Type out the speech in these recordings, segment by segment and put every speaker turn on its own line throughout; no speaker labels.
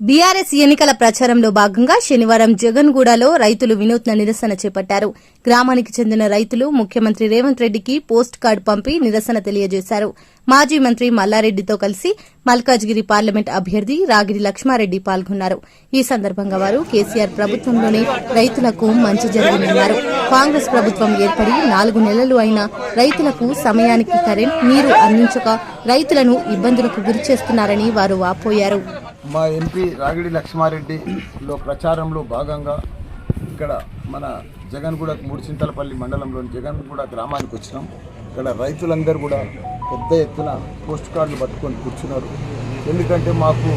BRS ఎన్నికల ప్రచారంలో భాగంగా శనివారం జగన్గూడలో రైతులు వినూత్న నిరసన చేపట్టారు. గ్రామానికి చెందిన రైతులు ముఖ్యమంత్రి రేవంత్ రెడ్డికి పోస్ట్ కార్డు పంపి నిరసన తెలియజేశారు. మాజీ మంత్రి మల్లారెడ్డితో కలిసి మల్కాజ్గిరి పార్లమెంట్ అభ్యర్థి రాగిరి లక్ష్మారెడ్డి పాల్గొన్నారు. ఈ సందర్భంగా వారు కేసీఆర్ ప్రభుత్వంలోనే రైతులకు మంచి జరిగిందన్నారు కాంగ్రెస్ ప్రభుత్వం ఏర్పడి నాలుగు నెలలు అయినా రైతులకు సమయానికి కరెంట్ నీరు అందించక రైతులను ఇబ్బందులకు గురిచేస్తున్నారని వారు వాపోయారు.
మా ఎంపీ రాగిడి లక్ష్మారెడ్డిలో ప్రచారంలో భాగంగా ఇక్కడ మన జగన్గూడ మూడుచింతలపల్లి మండలంలోని జగన్గూడ గ్రామానికి వచ్చినాం. ఇక్కడ రైతులందరూ కూడా పెద్ద ఎత్తున పోస్ట్ కార్డులు పట్టుకొని కూర్చున్నారు. ఎందుకంటే మాకు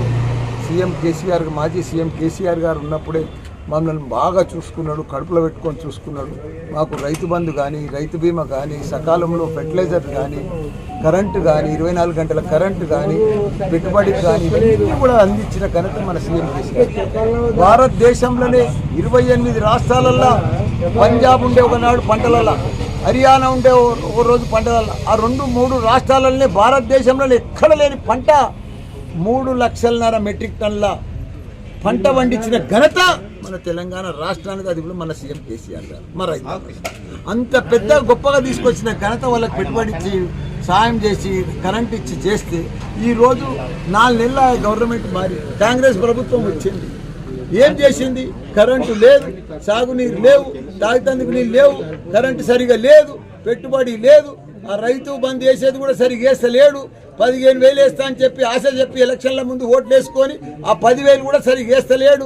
సీఎం కేసీఆర్ మాజీ సీఎం కేసీఆర్ గారు ఉన్నప్పుడే మమ్మల్ని బాగా చూసుకున్నాడు కడుపులో పెట్టుకొని చూసుకున్నాడు. మాకు రైతు బంధు కానీ రైతు బీమా కానీ సకాలంలో ఫెర్టిలైజర్ కానీ కరెంటు కానీ ఇరవై నాలుగు గంటల కరెంటు కానీ పెట్టుబడికి కానీ ఇవన్నీ కూడా అందించిన ఘనత మన సీఎం కేసీఆర్. భారతదేశంలోనే ఇరవై ఎనిమిది రాష్ట్రాలల్లో పంజాబ్ ఉండే ఒకనాడు పంటలల్లో హర్యానా ఉండే ఒక రోజు పంటలల్లో. ఆ రెండు మూడు రాష్ట్రాలనే భారతదేశంలో ఎక్కడ లేని పంట. మూడు లక్షలన్నర మెట్రిక్ టన్ల పంట పండించిన ఘనత మన తెలంగాణ రాష్ట్రానికి అది కూడా మన సీఎం కేసీఆర్ గారు. మరి అంత పెద్ద గొప్పగా తీసుకొచ్చిన ఘనత వాళ్ళకి పెట్టుబడి ఇచ్చి సాయం చేసి కరెంట్ ఇచ్చి చేస్తే ఈరోజు నాలుగు నెలల గవర్నమెంట్ మారి కాంగ్రెస్ ప్రభుత్వం వచ్చింది. ఏం చేసింది? కరెంటు లేదు సాగునీరు లేవు తాగుతందుకు నీళ్ళు లేవు కరెంటు సరిగా లేదు పెట్టుబడి లేదు ఆ రైతు బంద్ చేసేది కూడా సరిగ్గా వేస్తలేడు. పదిహేను వేలు వేస్తా అని చెప్పి ఆశ చెప్పి ఎలక్షన్ల ముందు ఓట్లు వేసుకొని ఆ పదివేలు కూడా సరిగ్గా వేస్తలేడు.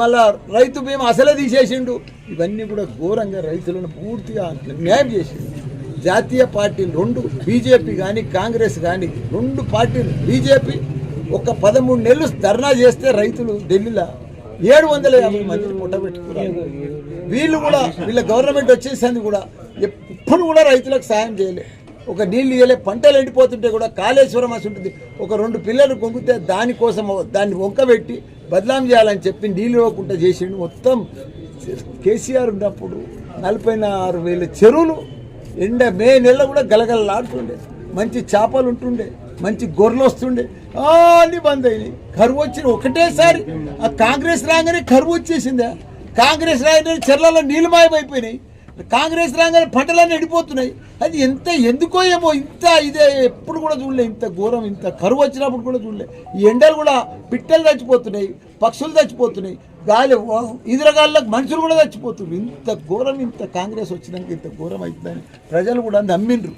మళ్ళా రైతు బీమా అసలే తీసేసిండు. ఇవన్నీ కూడా ఘోరంగా రైతులను పూర్తిగా న్యాయం చేసిండు. జాతీయ పార్టీలు రెండు బీజేపీ కానీ కాంగ్రెస్ కానీ రెండు పార్టీలు బీజేపీ ఒక పదమూడు నెలలు ధర్నా చేస్తే రైతులు ఢిల్లీలో ఏడు వందల యాభై మందిని పుట్టబెట్టుకున్నారు. వీళ్ళు కూడా వీళ్ళ గవర్నమెంట్ వచ్చేసింది కూడా ఎప్పుడు కూడా రైతులకు సాయం చేయలే. ఒక నీళ్ళు ఇవ్వలే పంటలు ఎండిపోతుంటే కూడా కాళేశ్వరం అసి ఉంటుంది. ఒక రెండు పిల్లలు కొంగితే దానికోసం దాన్ని వంకబెట్టి బదలాం చేయాలని చెప్పి నీళ్ళు ఇవ్వకుండా చేసిండు. మొత్తం కేసీఆర్ ఉన్నప్పుడు నలభై ఆరు వేల చెరువులు ఎండ మే నెల కూడా గలగలలాడుతుండే. మంచి చేపలు ఉంటుండే మంచి గొర్రెలు వస్తుండే. ఆ, అన్ని బంద్ అయినాయి. కరువు వచ్చిన ఒకటేసారి. ఆ కాంగ్రెస్ రాగానే కరువు వచ్చేసిందా? కాంగ్రెస్ రాగానే చెర్లలో నీళ్ళు మాయమైపోయినాయి. కాంగ్రెస్ రాగానే పంటలన్నీ ఎండిపోతున్నాయి అది ఎంత ఎందుకో ఏమో ఇంత ఇదే ఎప్పుడు కూడా చూడలే. ఇంత ఘోరం ఇంత కరువు వచ్చినప్పుడు కూడా చూడలే. ఈ ఎండలు కూడా పిట్టలు చచ్చిపోతున్నాయి పక్షులు చచ్చిపోతున్నాయి గాలి ఈదురగాళ్ళకి మనుషులు కూడా చచ్చిపోతున్నారు. ఇంత ఘోరం ఇంత కాంగ్రెస్ వచ్చినాక ఇంత ఘోరం అవుతుందని ప్రజలు కూడా నమ్మిండ్రు.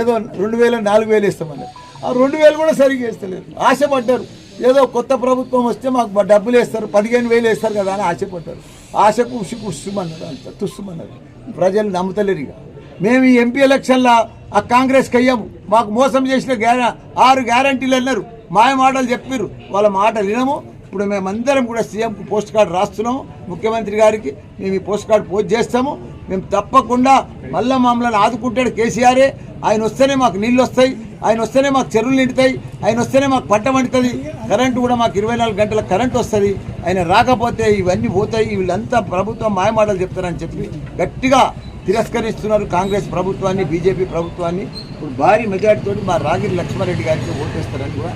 ఏదో రెండు వేలు నాలుగు వేలు ఇస్తామన్నారు ఆ రెండు వేలు కూడా సరిగ్గా వేస్తలేరు ఆశపడ్డారు. ఏదో కొత్త ప్రభుత్వం వస్తే మాకు డబ్బులు వేస్తారు పదిహేను వేలు వేస్తారు కదా అని ఆశపడ్డారు. ఆశ ఉసి కుస్తుమన్నారు అంత తుస్తుమన్నారు ప్రజలు నమ్ముతలేరు ఇక మేము ఈ ఎంపీ ఎలక్షన్లో ఆ కాంగ్రెస్కి అయ్యాము. మాకు మోసం చేసిన గ్యార ఆరు గ్యారంటీలు అన్నారు. మాయ మాటలు చెప్పారు వాళ్ళ మాటలు వినము. ఇప్పుడు మేమందరం కూడా సీఎంకు పోస్ట్ కార్డు రాస్తున్నాము. ముఖ్యమంత్రి గారికి మేము ఈ పోస్ట్ కార్డు పోస్ట్ చేస్తాము. మేము తప్పకుండా మళ్ళీ మమ్మల్ని ఆదుకుంటాడు కేసీఆరే. ఆయన వస్తేనే మాకు నీళ్ళు వస్తాయి. ఆయన వస్తేనే మాకు చెరువులు నిండుతాయి. ఆయన వస్తేనే మాకు పంట పండుతుంది. కరెంటు కూడా మాకు ఇరవై నాలుగు గంటల కరెంట్ వస్తుంది. ఆయన రాకపోతే ఇవన్నీ పోతాయి వీళ్ళంతా ప్రభుత్వం మాయమాటలు చెప్తారని చెప్పి గట్టిగా తిరస్కరిస్తున్నారు కాంగ్రెస్ ప్రభుత్వాన్ని బీజేపీ ప్రభుత్వాన్ని. ఇప్పుడు భారీ మెజార్టీతో మా రాగిరి లక్ష్మారెడ్డి గారికి ఓటేస్తారని కూడా.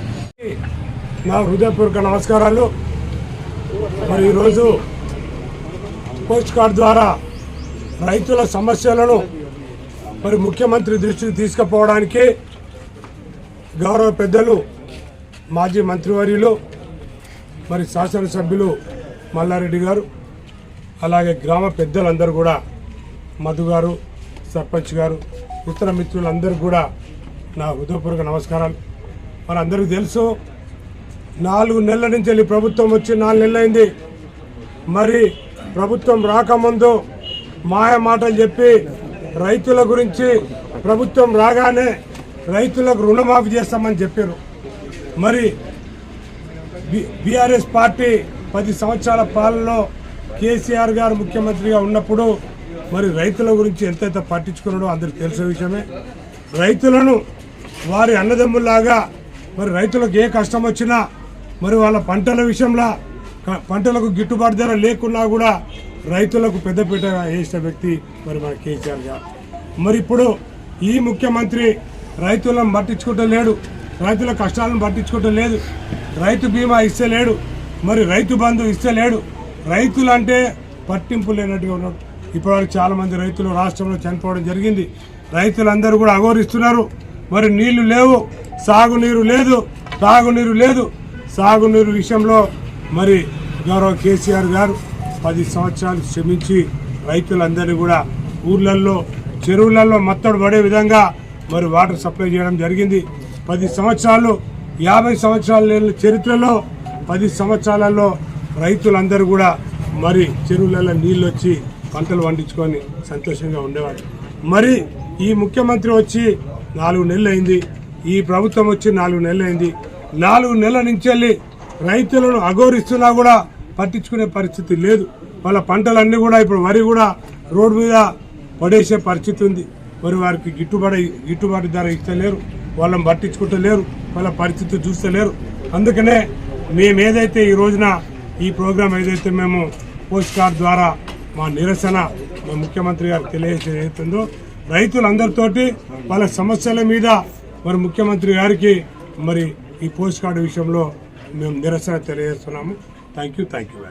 నా హృదయపూర్వక నమస్కారాలు. మరి ఈరోజు పోస్ట్ కార్డ్ ద్వారా రైతుల సమస్యలను మరి ముఖ్యమంత్రి దృష్టికి తీసుకుపోవడానికి గౌరవ పెద్దలు మాజీ మంత్రివర్యులు మరి శాసనసభ్యులు మల్లారెడ్డి గారు అలాగే గ్రామ పెద్దలందరూ కూడా మధు గారు సర్పంచ్ గారు ఇతర మిత్రులందరూ కూడా నా హృదయపూర్వక నమస్కారాలు. మరి అందరికీ తెలుసు నాలుగు నెలల నుంచి వెళ్ళి ప్రభుత్వం వచ్చి నాలుగు నెలలైంది. మరి ప్రభుత్వం రాకముందు మాయ మాటలు చెప్పి రైతుల గురించి ప్రభుత్వం రాగానే రైతులకు రుణమాఫీ చేస్తామని చెప్పారు. మరి బీఆర్ఎస్ పార్టీ పది సంవత్సరాల పాలనలో కేసీఆర్ గారు ముఖ్యమంత్రిగా ఉన్నప్పుడు మరి రైతుల గురించి ఎంతైతే పట్టించుకున్నాడో అందరికి తెలిసిన విషయమే. రైతులను వారి అన్నదమ్ముల్లాగా మరి రైతులకు ఏ కష్టం వచ్చినా మరి వాళ్ళ పంటల విషయంలో పంటలకు గిట్టుబాటు ధర లేకున్నా కూడా రైతులకు పెద్దపీట వేసిన వ్యక్తి మరి మన కేసీఆర్ గారు. మరి ఇప్పుడు ఈ ముఖ్యమంత్రి రైతులను పట్టించుకోవటం లేడు రైతుల కష్టాలను పట్టించుకోవటం లేదు రైతు బీమా ఇస్తలేడు మరి రైతు బంధు ఇస్తలేడు. రైతులు అంటే పట్టింపు లేనట్టుగా ఉన్నాడు ఇప్పటివరకు చాలామంది రైతులు రాష్ట్రంలో చనిపోవడం జరిగింది. రైతులందరూ కూడా అఘోరిస్తున్నారు. మరి నీళ్ళు లేవు సాగునీరు లేదు తాగునీరు లేదు. సాగునీరు విషయంలో మరి గౌరవ కేసీఆర్ గారు పది సంవత్సరాలు శ్రమించి రైతులందరినీ కూడా ఊర్లల్లో చెరువులలో మత్తడు పడే విధంగా మరి వాటర్ సప్లై చేయడం జరిగింది. పది సంవత్సరాలు యాభై సంవత్సరాల లేని చరిత్రలో పది సంవత్సరాలలో రైతులందరూ కూడా మరి చెరువులలో నీళ్ళు వచ్చి పంటలు పండించుకొని సంతోషంగా ఉండేవారు మరి ఈ ముఖ్యమంత్రి వచ్చి నాలుగు నెలలు అయింది ఈ ప్రభుత్వం వచ్చి నాలుగు నెలలు అయింది నాలుగు నెలల నుంచి వెళ్ళి రైతులను అఘోరిస్తున్నా కూడా పట్టించుకునే పరిస్థితి లేదు. వాళ్ళ పంటలన్నీ కూడా ఇప్పుడు వరి కూడా రోడ్డు మీద పడేసే పరిస్థితి ఉంది. మరి వారికి గిట్టుబాటు గిట్టుబాటు ధర ఇస్తలేరు. వాళ్ళని పట్టించుకుంటూ లేరు వాళ్ళ పరిస్థితి చూస్తలేరు అందుకనే మేము ఏదైతే ఈ రోజున ఈ ప్రోగ్రాం ఏదైతే మేము పోస్ట్ కార్డ్ ద్వారా మా నిరసన మా ముఖ్యమంత్రి గారు తెలియజేస్తుందో రైతులందరితోటి వాళ్ళ సమస్యల మీద మరి ముఖ్యమంత్రి గారికి మరి ఈ పోస్ట్ కార్డు విషయంలో మేము నిరసన తెలియజేస్తున్నాము. Thank you thank you